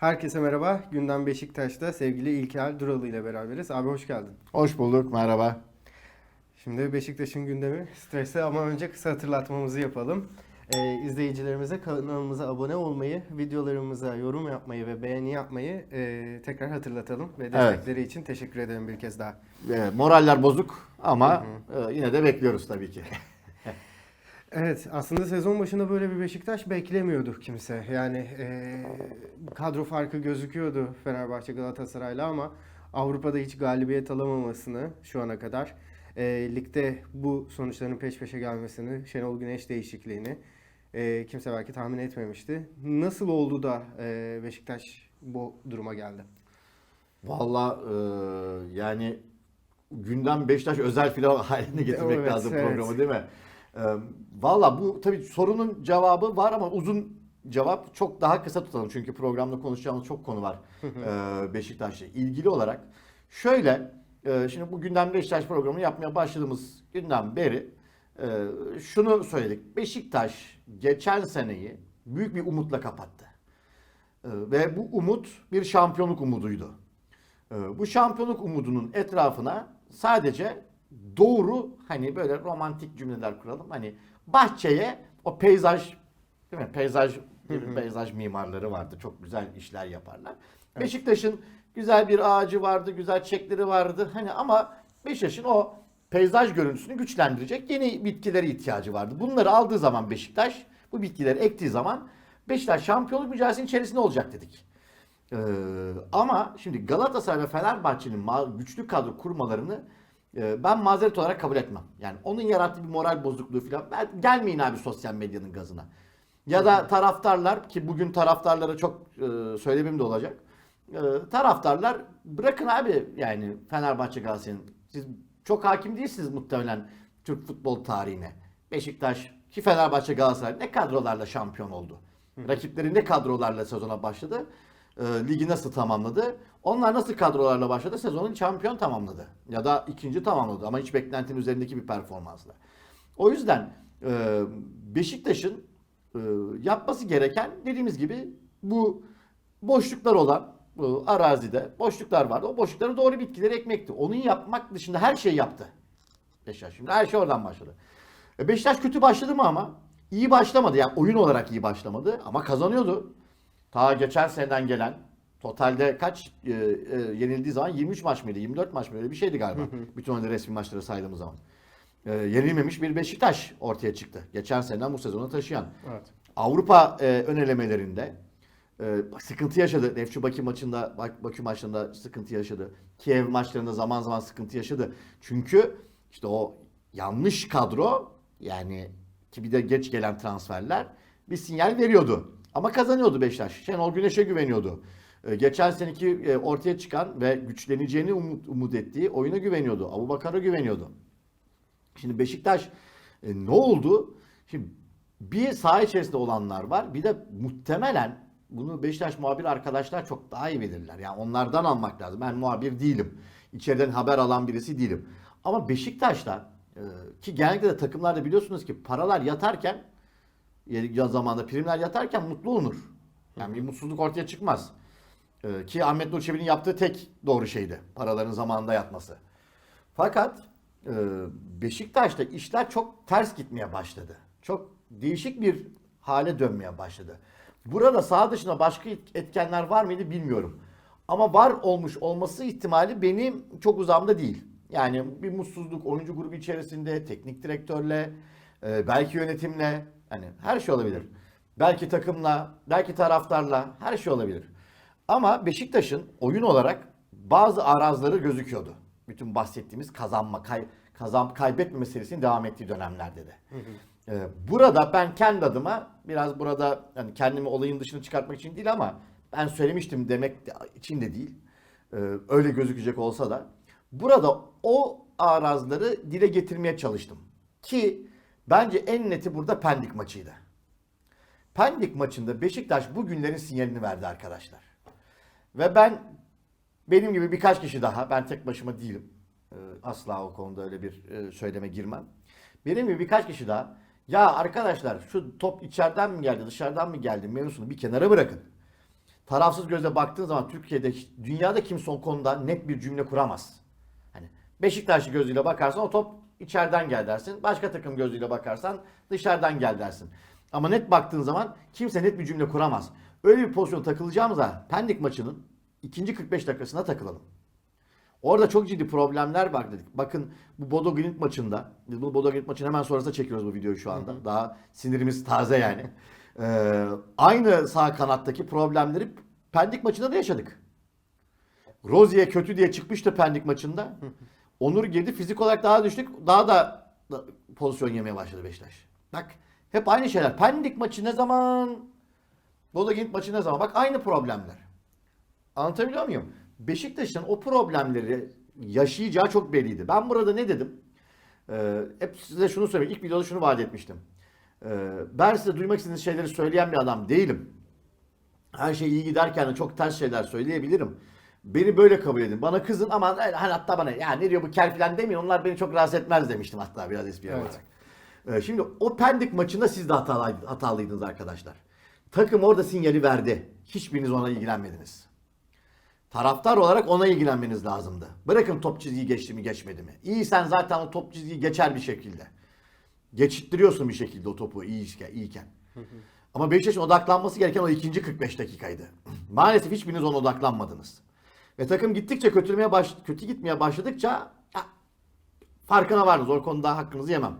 Herkese merhaba. Gündem Beşiktaş'ta sevgili İlker Duralı ile beraberiz. Abi hoş geldin. Hoş bulduk, merhaba. Şimdi Beşiktaş'ın gündemi stresli ama önce kısa hatırlatmamızı yapalım. Ee, izleyicilerimize kanalımıza abone olmayı, videolarımıza yorum yapmayı ve beğeni yapmayı e, tekrar hatırlatalım. Ve destekleri için teşekkür ederim bir kez daha. E, moraller bozuk ama e, yine de bekliyoruz tabii ki. Evet aslında sezon başında böyle bir Beşiktaş beklemiyordu kimse. Yani e, kadro farkı gözüküyordu Fenerbahçe Galatasaray'la ama Avrupa'da hiç galibiyet alamamasını şu ana kadar e, ligde bu sonuçların peş peşe gelmesini, Şenol Güneş değişikliğini e, kimse belki tahmin etmemişti. Nasıl oldu da e, Beşiktaş bu duruma geldi? Vallahi e, yani gündem Beşiktaş özel filan haline getirmek Evet, lazım evet. programı değil mi? E, Valla bu tabii sorunun cevabı var ama uzun cevap çok daha kısa tutalım. Çünkü programda konuşacağımız çok konu var e, Beşiktaş'la ilgili olarak. Şöyle, e, şimdi bu gündem Beşiktaş programını yapmaya başladığımız günden beri e, şunu söyledik. Beşiktaş geçen seneyi büyük bir umutla kapattı. E, Ve bu umut bir şampiyonluk umuduydu. Ee, Bu şampiyonluk umudunun etrafına sadece doğru hani böyle romantik cümleler kuralım. Hani bahçeye o peyzaj değil mi? Peyzaj peyzaj mimarları vardı. Çok güzel işler yaparlar. Beşiktaş'ın güzel bir ağacı vardı, güzel çiçekleri vardı. Hani ama Beşiktaş'ın o peyzaj görüntüsünü güçlendirecek yeni bitkilere ihtiyacı vardı. Bunları aldığı zaman Beşiktaş, bu bitkileri ektiği zaman Beşiktaş şampiyonluk mücadelesinin içerisinde olacak dedik. Ee, ama şimdi Galatasaray ve Fenerbahçe'nin güçlü kadro kurmalarını ben mazeret olarak kabul etmem. Yani onun yarattığı bir moral bozukluğu falan. Gelmeyin abi sosyal medyanın gazına. Ya da taraftarlar ki bugün taraftarlara çok e, söylemim de olacak. E, taraftarlar bırakın abi yani Fenerbahçe Galatasaray'ın siz çok hakim değilsiniz muhtemelen Türk futbol tarihine. Beşiktaş ki Fenerbahçe Galatasaray ne kadrolarla şampiyon oldu. Rakipleri ne kadrolarla sezona başladı. E, ligi nasıl tamamladı? Onlar nasıl kadrolarla başladı? Sezonun şampiyon tamamladı. Ya da ikinci tamamladı ama hiç beklentinin üzerindeki bir performansla. O yüzden e, Beşiktaş'ın e, yapması gereken dediğimiz gibi bu boşluklar olan bu arazide boşluklar vardı. O boşluklara doğru bitkileri ekmekti. Onun yapmak dışında her şeyi yaptı. Beşiktaş şimdi her şey oradan başladı. E, Beşiktaş kötü başladı mı ama? İyi başlamadı. Yani oyun olarak iyi başlamadı ama kazanıyordu. Ta geçen seneden gelen totalde kaç e, e, yenildiği zaman 23 maç mıydı? 24 maç mıydı? Öyle bir şeydi galiba. Bütün o resmi maçları saydığımız zaman. E, yenilmemiş bir Beşiktaş ortaya çıktı. Geçen seneden bu sezonu taşıyan. Evet. Avrupa e, ön elemelerinde e, sıkıntı yaşadı. Nefçi Bakü maçında, Bak- Bakü maçlarında sıkıntı yaşadı. Kiev maçlarında zaman zaman sıkıntı yaşadı. Çünkü işte o yanlış kadro yani ki bir de geç gelen transferler bir sinyal veriyordu. Ama kazanıyordu Beşiktaş. Şenol Güneş'e güveniyordu. E, geçen seneki e, ortaya çıkan ve güçleneceğini umut, umut ettiği oyuna güveniyordu. Abubakar'a güveniyordu. Şimdi Beşiktaş e, ne oldu? Şimdi bir saha içerisinde olanlar var. Bir de muhtemelen bunu Beşiktaş muhabir arkadaşlar çok daha iyi bilirler. Yani onlardan almak lazım. Ben muhabir değilim. İçeriden haber alan birisi değilim. Ama Beşiktaş'ta e, ki genellikle de takımlarda biliyorsunuz ki paralar yatarken ya zamanda primler yatarken mutlu olunur. Yani bir mutsuzluk ortaya çıkmaz. E, ki Ahmet Nur Çebi'nin yaptığı tek doğru şeydi. Paraların zamanında yatması. Fakat e, Beşiktaş'ta işler çok ters gitmeye başladı. Çok değişik bir hale dönmeye başladı. Burada sağ dışında başka etkenler var mıydı bilmiyorum. Ama var olmuş olması ihtimali benim çok uzamda değil. Yani bir mutsuzluk oyuncu grubu içerisinde, teknik direktörle, e, belki yönetimle, hani her şey olabilir. Belki takımla, belki taraftarla, her şey olabilir. Ama Beşiktaş'ın oyun olarak bazı arazları gözüküyordu. Bütün bahsettiğimiz kazanma, kay, kazan, kaybetme meselesinin devam ettiği dönemlerde de. Ee, burada ben kendi adıma biraz burada hani kendimi olayın dışına çıkartmak için değil ama ben söylemiştim demek de- için de değil. Ee, öyle gözükecek olsa da burada o arazları dile getirmeye çalıştım. Ki bence en neti burada Pendik maçıydı. Pendik maçında Beşiktaş bu günlerin sinyalini verdi arkadaşlar. Ve ben benim gibi birkaç kişi daha, ben tek başıma değilim. Ee, Asla o konuda öyle bir e, söyleme girmem. Benim gibi birkaç kişi daha, ya arkadaşlar şu top içeriden mi geldi, dışarıdan mı geldi mevzusunu bir kenara bırakın. tarafsız gözle baktığın zaman Türkiye'de dünyada kimse o konuda net bir cümle kuramaz. Hani Beşiktaşlı gözüyle bakarsan o top içeriden gel dersin. Başka takım gözüyle bakarsan dışarıdan gel dersin. Ama net baktığın zaman kimse net bir cümle kuramaz. Öyle bir pozisyon takılacağımıza Pendik maçının ikinci 45 dakikasına takılalım. Orada çok ciddi problemler var dedik. Bakın bu Bodo Glimt maçında, biz bu Bodo Glimt maçının hemen sonrasında çekiyoruz bu videoyu şu anda. Daha sinirimiz taze yani. Ee, aynı sağ kanattaki problemleri Pendik maçında da yaşadık. Rozier kötü diye çıkmıştı Pendik maçında. Onur girdi. Fizik olarak daha düştük. Daha da, da pozisyon yemeye başladı Beşiktaş. Bak hep aynı şeyler. Pendik maçı ne zaman? Bodo Glimt maçı ne zaman? Bak aynı problemler. Anlatabiliyor muyum? Beşiktaş'ın o problemleri yaşayacağı çok belliydi. Ben burada ne dedim? Ee, hep size şunu söyleyeyim. İlk videoda şunu vaat etmiştim. Ee, ben size duymak istediğiniz şeyleri söyleyen bir adam değilim. Her şey iyi giderken de çok ters şeyler söyleyebilirim. Beni böyle kabul edin. Bana kızın ama hani hatta bana ya ne diyor bu kel falan demeyin onlar beni çok rahatsız etmez demiştim hatta biraz espri Evet. olarak. Ee, şimdi o Pendik maçında siz de hatalıydınız, hatalıydınız arkadaşlar. Takım orada sinyali verdi. Hiçbiriniz ona ilgilenmediniz. Taraftar olarak ona ilgilenmeniz lazımdı. Bırakın top çizgiyi geçti mi geçmedi mi. İyi sen zaten o top çizgiyi geçer bir şekilde. Geçittiriyorsun bir şekilde o topu iyiyken. iyiyken. Ama Beşiktaş'ın odaklanması gereken o ikinci 45 dakikaydı. Maalesef hiçbiriniz ona odaklanmadınız. Ve takım gittikçe kötülemeye baş, kötü gitmeye başladıkça ya, farkına vardınız. O konuda hakkınızı yemem.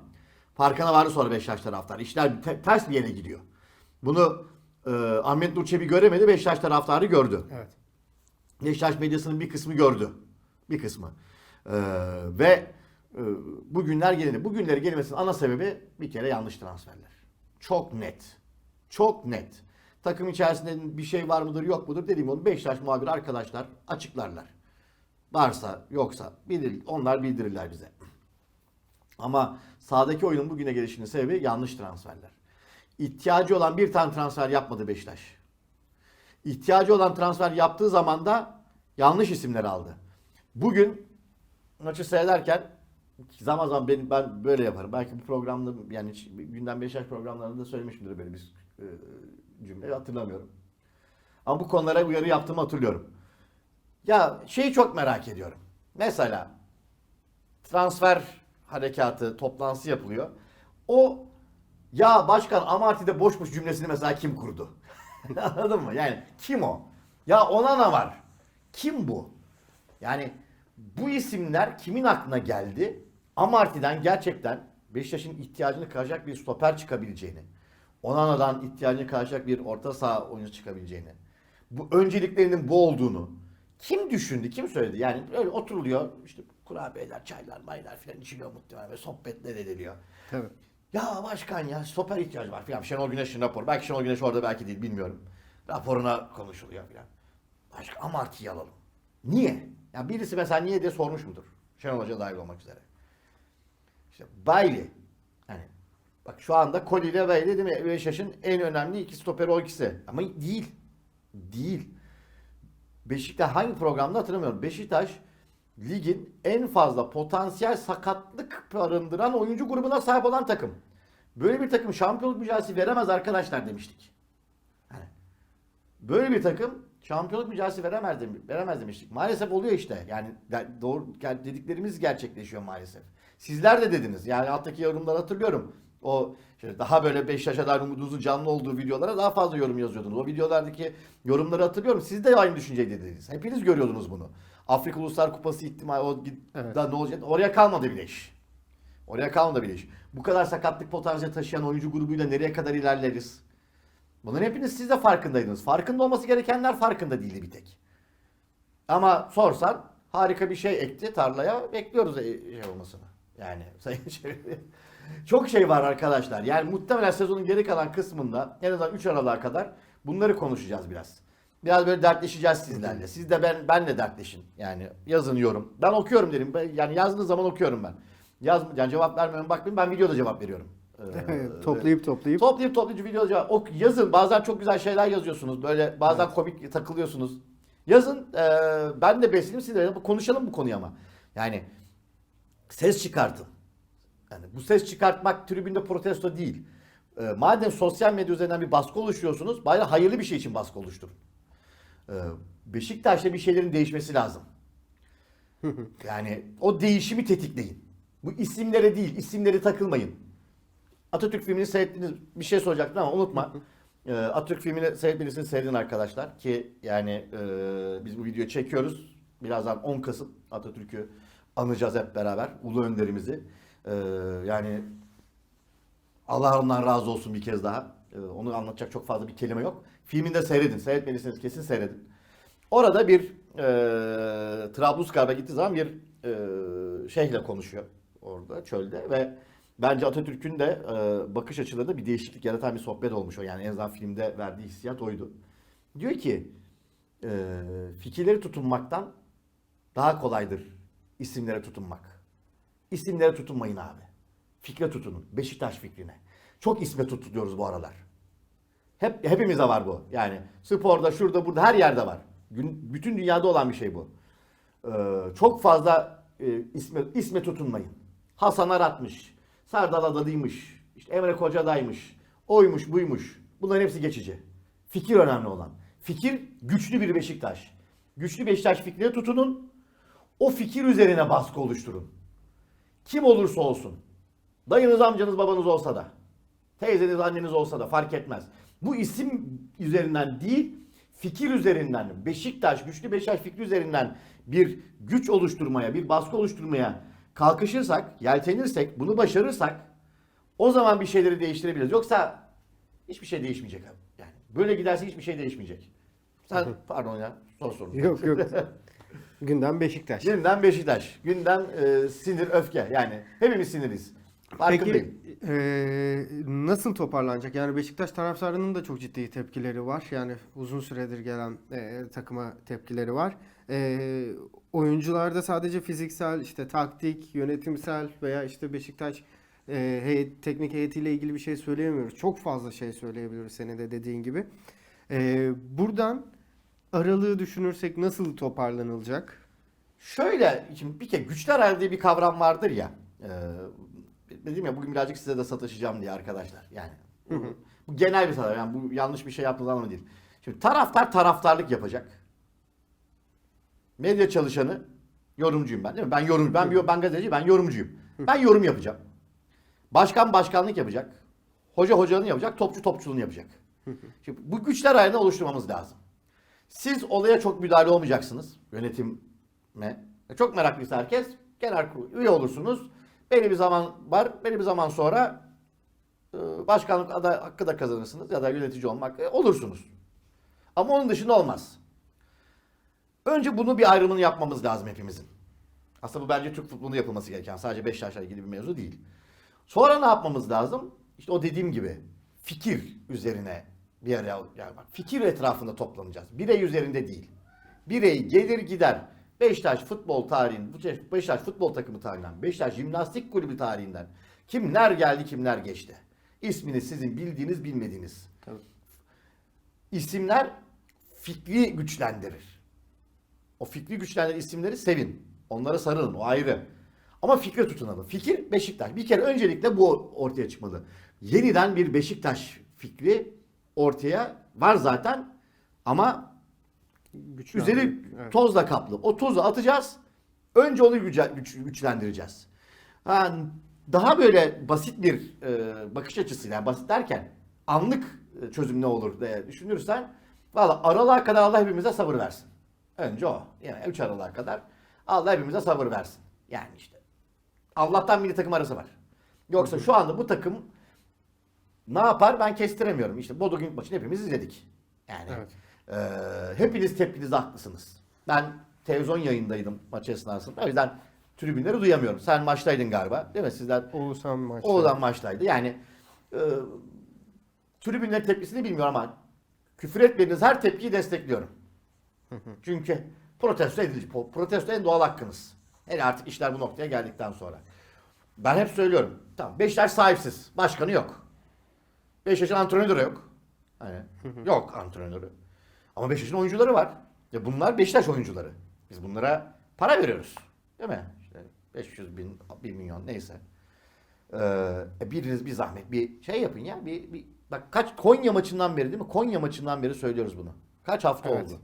Farkına vardı sonra Beşiktaş taraftarı. İşler te- ters bir yere gidiyor. Bunu e, Ahmet Nur Çebi göremedi. Beşiktaş taraftarı gördü. Evet. Beşiktaş medyasının bir kısmı gördü. Bir kısmı. Ee, ve e, bu günler geldi. Bu günleri gelmesinin ana sebebi bir kere yanlış transferler. Çok net. Çok net. Takım içerisinde bir şey var mıdır yok mudur dediğim onu Beşiktaş muhabiri arkadaşlar açıklarlar. Varsa yoksa bilir, onlar bildirirler bize. Ama sahadaki oyunun bugüne gelişinin sebebi yanlış transferler. İhtiyacı olan bir tane transfer yapmadı Beşiktaş ihtiyacı olan transfer yaptığı zaman da yanlış isimler aldı. Bugün maçı seyrederken zaman zaman ben, ben böyle yaparım. Belki bu programda yani hiç gündem Beşiktaş programlarında söylemişimdir böyle bir e, cümle hatırlamıyorum. Ama bu konulara uyarı yaptığımı hatırlıyorum. Ya şeyi çok merak ediyorum. Mesela transfer harekatı toplantısı yapılıyor. O ya başkan Amarty'de boşmuş cümlesini mesela kim kurdu? Anladın mı? Yani kim o? Ya ona ne var? Kim bu? Yani bu isimler kimin aklına geldi? Amarty'den gerçekten Beşiktaş'ın ihtiyacını karşılayacak bir stoper çıkabileceğini, Onana'dan ihtiyacını karşılayacak bir orta saha oyuncu çıkabileceğini, bu önceliklerinin bu olduğunu kim düşündü, kim söyledi? Yani öyle oturuluyor, işte kurabiyeler, çaylar, maylar filan içiliyor muhtemelen ve sohbetler ediliyor. Tabii. Ya başkan ya stoper ihtiyacı var filan. Şenol Güneş'in raporu. Belki Şenol Güneş orada belki değil bilmiyorum. Raporuna konuşuluyor filan. Başka Amarty'yi alalım. Niye? Ya birisi mesela niye diye sormuş mudur? Şenol Hoca dahil olmak üzere. İşte Bailey. Hani bak şu anda Koli ile Bailey değil mi? Beşiktaş'ın en önemli iki stoperi o ikisi. Ama değil. Değil. Beşiktaş hangi programda hatırlamıyorum. Beşiktaş ligin en fazla potansiyel sakatlık barındıran oyuncu grubuna sahip olan takım. Böyle bir takım şampiyonluk mücadelesi veremez arkadaşlar demiştik. Hani böyle bir takım şampiyonluk mücadelesi veremez, dem- veremez demiştik. Maalesef oluyor işte. Yani doğru dediklerimiz gerçekleşiyor maalesef. Sizler de dediniz. Yani alttaki yorumları hatırlıyorum. O işte daha böyle Beşiktaş'a dair umudunuzun canlı olduğu videolara daha fazla yorum yazıyordunuz. O videolardaki yorumları hatırlıyorum. Siz de aynı düşünceyi dediniz. Hepiniz görüyordunuz bunu. Afrika Uluslar Kupası ihtimali o Evet. da ne olacak? Oraya kalmadı bile iş. Oraya kalmadı bile iş. Bu kadar sakatlık potansiyeli taşıyan oyuncu grubuyla nereye kadar ilerleriz? Bunların hepiniz siz de farkındaydınız. Farkında olması gerekenler farkında değildi bir tek. Ama sorsan harika bir şey ekti tarlaya bekliyoruz e- şey olmasını. Yani sayın Şerif. Çok şey var arkadaşlar. Yani muhtemelen sezonun geri kalan kısmında en azından 3 Aralık'a kadar bunları konuşacağız biraz. Biraz böyle dertleşeceğiz sizlerle. Siz de ben benle dertleşin. Yani yazın yorum. Ben okuyorum dedim. Ben- Yani yazdığınız zaman okuyorum ben. Yaz, yani cevap vermiyorum bakmayın ben videoda cevap veriyorum. Ee, toplayıp toplayıp. Toplayıp toplayıp video cevap. Ok, yazın. Bazen çok güzel şeyler yazıyorsunuz. Böyle bazen komik takılıyorsunuz. Yazın. eee, ben de besleyeyim siz de. Konuşalım bu konuyu ama. Yani ses çıkartın. Yani bu ses çıkartmak tribünde protesto değil. Eee, madem sosyal medya üzerinden bir baskı oluşturuyorsunuz, bari hayırlı bir şey için baskı oluşturun. Ee, Beşiktaş'ta bir şeylerin değişmesi lazım. Yani o değişimi tetikleyin. Bu isimlere değil, isimleri takılmayın. Atatürk filmini seyrettiniz. Bir şey soracaktım ama unutma. Ee, Atatürk filmini seyretmelisini seyredin arkadaşlar. Ki yani e, biz bu videoyu çekiyoruz. Birazdan 10 Kasım Atatürk'ü anacağız hep beraber. Ulu önderimizi. Ee, yani Allah ondan razı olsun bir kez daha. Ee, onu anlatacak çok fazla bir kelime yok. Filmini de seyredin. Seyretmelisiniz kesin seyredin. Orada bir e, Trablusgarp'a gittiği zaman bir e, şeyhle konuşuyor orada çölde ve bence Atatürk'ün de e, bakış açılarında bir değişiklik yaratan bir sohbet olmuş o. Yani en azından filmde verdiği hissiyat oydu. Diyor ki e, fikirleri tutunmaktan daha kolaydır isimlere tutunmak. İsimlere tutunmayın abi. Fikre tutunun. Beşiktaş fikrine. Çok isme tutuluyoruz bu aralar. Hep hepimize var bu. Yani sporda, şurada, burada her yerde var. Gün, bütün dünyada olan bir şey bu. Ee, çok fazla e, isme, isme tutunmayın. Hasan Arat'mış, Serdal Adalı'ymış, işte Emre Kocadaymış, oymuş buymuş. Bunların hepsi geçici. Fikir önemli olan. Fikir güçlü bir Beşiktaş. Güçlü Beşiktaş fikrine tutunun. O fikir üzerine baskı oluşturun. Kim olursa olsun. Dayınız, amcanız, babanız olsa da. Teyzeniz, anneniz olsa da fark etmez. Bu isim üzerinden değil, fikir üzerinden, Beşiktaş, güçlü Beşiktaş fikri üzerinden bir güç oluşturmaya, bir baskı oluşturmaya kalkışırsak, yeltenirsek, bunu başarırsak o zaman bir şeyleri değiştirebiliriz. Yoksa hiçbir şey değişmeyecek abi. Yani böyle giderse hiçbir şey değişmeyecek. Sen pardon ya sor sorun. Yok yok. Gündem Beşiktaş. Gündem Beşiktaş. Gündem e, sinir, öfke. Yani hepimiz siniriz. Farkındayım. Peki eee, nasıl toparlanacak? Yani Beşiktaş taraftarının da çok ciddi tepkileri var. Yani uzun süredir gelen eee, takıma tepkileri var. Eee oyuncularda sadece fiziksel, işte taktik, yönetimsel veya işte Beşiktaş eee, heyet, teknik heyetiyle ilgili bir şey söyleyemiyoruz. Çok fazla şey söyleyebiliriz senin de dediğin gibi. Eee, buradan aralığı düşünürsek nasıl toparlanılacak? Şöyle, şimdi bir kere güçler ayrı diye bir kavram vardır ya. E, dedim ya bugün birazcık size de sataşacağım diye arkadaşlar. Yani bu, bu genel bir taraf. Yani bu yanlış bir şey yaptığınız anlamı değil. Şimdi taraftar taraftarlık yapacak. Medya çalışanı yorumcuyum ben değil mi? Ben yorum ben bir ben gazeteci ben yorumcuyum. Ben yorum yapacağım. Başkan başkanlık yapacak. Hoca hocanın yapacak, topçu topçuluğunu yapacak. Şimdi bu güçler ayrını oluşturmamız lazım. Siz olaya çok müdahale olmayacaksınız yönetime. E, Çok meraklıysa herkes genel kurul üye olursunuz. Belli bir zaman var, belli bir zaman sonra e, başkanlık aday hakkı da kazanırsınız ya da yönetici olmak e, olursunuz. Ama onun dışında olmaz. Önce bunu bir ayrımını yapmamız lazım hepimizin. Aslında bu bence Türk futbolunda yapılması gereken sadece Beşiktaş'la ilgili bir mevzu değil. Sonra ne yapmamız lazım? İşte o dediğim gibi fikir üzerine bir araya yani bak fikir etrafında toplanacağız. Birey üzerinde değil. Birey gelir gider. Beşiktaş futbol tarihin, Beşiktaş futbol takımı tarihinden, Beşiktaş jimnastik kulübü tarihinden kimler geldi kimler geçti. İsmini sizin bildiğiniz bilmediğiniz. Tabii. İsimler fikri güçlendirir. O fikri güçlendiren isimleri sevin. Onlara sarılın. O ayrı. Ama fikre tutunalım. Fikir Beşiktaş. Bir kere öncelikle bu ortaya çıkmalı. Yeniden bir Beşiktaş fikri ortaya var zaten. Ama üzeri Güçlendirmek, evet. tozla kaplı. O tozu atacağız. Önce onu güce- güç- güçlendireceğiz. Ha, daha böyle basit bir e, bakış açısıyla, yani basit derken anlık e, çözüm ne olur diye düşünürsen valla aralığa kadar Allah hepimize sabır versin. Önce o. Yani 3 aralığa kadar Allah hepimize sabır versin. Yani işte Allah'tan milli takım arası var. Yoksa şu anda bu takım ne yapar ben kestiremiyorum. İşte Bodo maçını hepimiz izledik. Yani Evet. eee, hepiniz tepkinizde haklısınız. Ben televizyon yayındaydım maç esnasında. O yüzden tribünleri duyamıyorum. Sen maçtaydın galiba değil mi? Sizler Oğuzhan maçı. Oğuzhan maçtaydı. Yani e, tribünlerin tepkisini bilmiyorum ama küfür etmediğiniz her tepkiyi destekliyorum. Çünkü protesto edilir. Protesto en doğal hakkınız. Hele artık işler bu noktaya geldikten sonra. Ben hep söylüyorum. Tamam Beşiktaş sahipsiz. Başkanı yok. Beşiktaş'ın antrenörü de yok. Hani yok antrenörü. Ama Beşiktaş'ın oyuncuları var. Ya bunlar Beşiktaş oyuncuları. Biz bunlara para veriyoruz. Değil mi? İşte 500 bin, 1 milyon neyse. Ee, biriniz bir zahmet bir şey yapın ya. Bir, bir, bak kaç Konya maçından beri değil mi? Konya maçından beri söylüyoruz bunu. Kaç hafta Evet. oldu?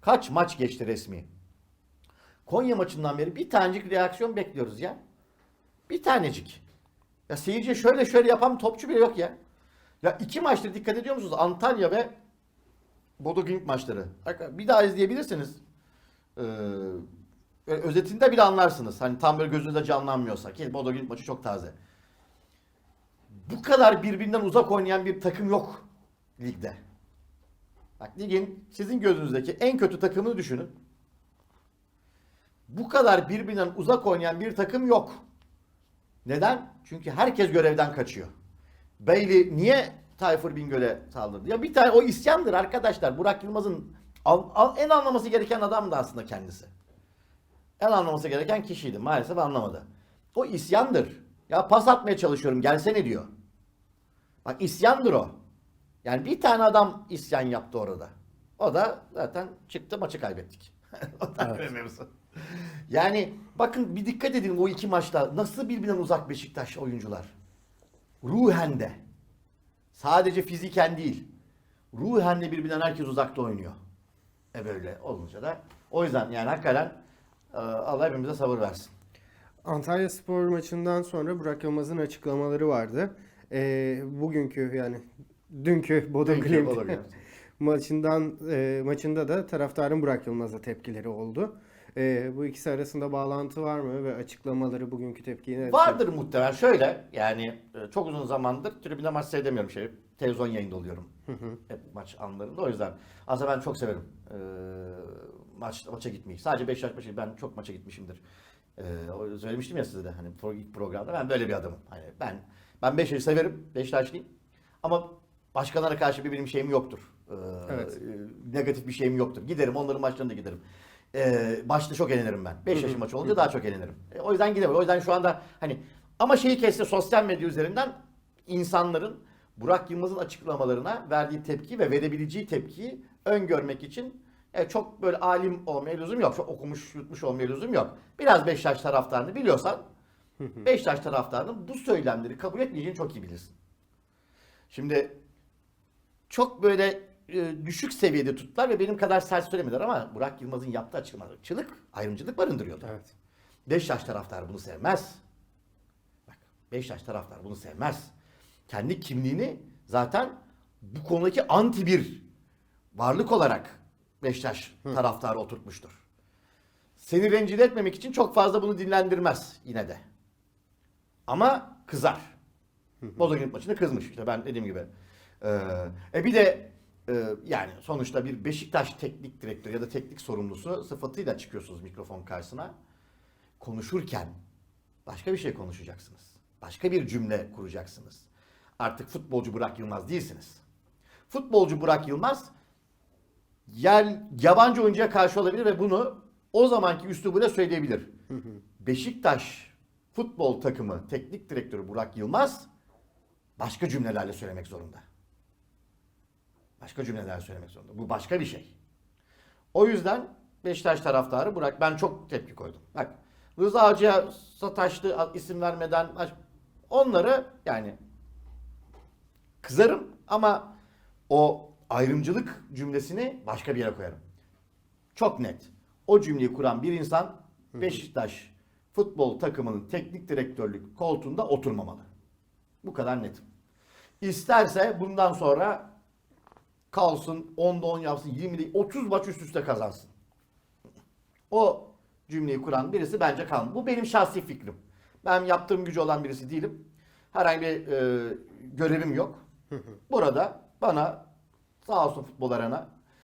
Kaç maç geçti resmi? Konya maçından beri bir tanecik reaksiyon bekliyoruz ya. Bir tanecik. Ya seyirciye şöyle şöyle yapan topçu bile yok ya. Ya iki maçtır dikkat ediyor musunuz? Antalya ve Bodo Glimt maçları. Bir daha izleyebilirsiniz. Ee, özetinde bile anlarsınız. Hani tam böyle gözünüzde canlanmıyorsa. Ki Bodo Glimt maçı çok taze. Bu kadar birbirinden uzak oynayan bir takım yok ligde. Bak ligin sizin gözünüzdeki en kötü takımını düşünün. Bu kadar birbirinden uzak oynayan bir takım yok. Neden? Çünkü herkes görevden kaçıyor. Bailey niye Tayfur Bingöl'e saldırdı? Ya bir tane o isyandır arkadaşlar. Burak Yılmaz'ın al- al- en anlaması gereken adam da aslında kendisi. En anlaması gereken kişiydi. Maalesef anlamadı. O isyandır. Ya pas atmaya çalışıyorum gelsene diyor. Bak isyandır o. Yani bir tane adam isyan yaptı orada. O da zaten çıktı maçı kaybettik. o da Evet. mevzu. Yani bakın bir dikkat edin o iki maçta nasıl birbirinden uzak Beşiktaş oyuncular. Ruhen de. Sadece fiziken değil. Ruhen de birbirinden herkes uzakta oynuyor. E böyle olunca da o yüzden yani hakikaten e, Allah hepimize sabır versin. Antalya Spor maçından sonra Burak Yılmaz'ın açıklamaları vardı. Ee, bugünkü yani dünkü Bodo Glimt. maçından e, maçında da taraftarın Burak Yılmaz'a tepkileri oldu. Ee, bu ikisi arasında bağlantı var mı ve açıklamaları bugünkü tepkiyi ne? Vardır muhtemelen. Şöyle yani e, çok uzun zamandır tribünde maç seyredemiyorum şey. Televizyon yayında oluyorum. Hep maç anlarında. O yüzden aslında ben çok severim e, maç maça gitmeyi. Sadece Beşiktaş maçı ben çok maça gitmişimdir. E, söylemiştim ya size de hani pro- ilk programda ben böyle bir adamım. Hani ben ben Beşiktaş'ı severim. Beşiktaşlıyım. Ama başkalarına karşı bir benim şeyim yoktur. E, Evet. e, negatif bir şeyim yoktur. Giderim onların maçlarına da giderim. E, başta çok eğlenirim ben. 5 yaş maçı olunca daha çok eğlenirim. E, o yüzden giderim. O yüzden şu anda hani ama şeyi kesti sosyal medya üzerinden insanların Burak Yılmaz'ın açıklamalarına verdiği tepki ve verebileceği tepkiyi öngörmek için e, çok böyle alim olmaya lüzum yok. Çok okumuş, yutmuş olmaya lüzum yok. Biraz Beşiktaş taraftarını biliyorsan Beşiktaş taraftarının bu söylemleri kabul etmeyeceğini çok iyi bilirsin. Şimdi çok böyle e, düşük seviyede tuttular ve benim kadar sert söylemediler ama Burak Yılmaz'ın yaptığı açıklamalar ırkçılık, ayrımcılık barındırıyordu. Evet. Beşiktaş taraftarı bunu sevmez. Bak Beşiktaş taraftarı bunu sevmez. Kendi kimliğini zaten bu konudaki anti bir varlık olarak Beşiktaş taraftarı oturtmuştur. Seni rencide etmemek için çok fazla bunu dinlendirmez yine de. Ama kızar. Bodo Glimt maçında kızmış işte ben dediğim gibi. Ee, e bir de yani sonuçta bir Beşiktaş teknik direktörü ya da teknik sorumlusu sıfatıyla çıkıyorsunuz mikrofon karşısına. Konuşurken başka bir şey konuşacaksınız. Başka bir cümle kuracaksınız. Artık futbolcu Burak Yılmaz değilsiniz. Futbolcu Burak Yılmaz yer, yabancı oyuncuya karşı olabilir ve bunu o zamanki üslubuyla söyleyebilir. Beşiktaş futbol takımı teknik direktörü Burak Yılmaz başka cümlelerle söylemek zorunda. Başka cümleler söylemek zorunda. Bu başka bir şey. O yüzden Beşiktaş taraftarı Burak ben çok tepki koydum. Bak Rıza Hacı'ya sataştı isim vermeden onları yani kızarım ama o ayrımcılık cümlesini başka bir yere koyarım. Çok net. O cümleyi kuran bir insan Beşiktaş futbol takımının teknik direktörlük koltuğunda oturmamalı. Bu kadar net. İsterse bundan sonra kalsın 10'da 10 yapsın 20'de 30 maç üst üste kazansın. O cümleyi kuran birisi bence kalmalı. Bu benim şahsi fikrim. Ben yaptığım gücü olan birisi değilim. Herhangi bir e, görevim yok. Burada bana sağ olsun futbol arena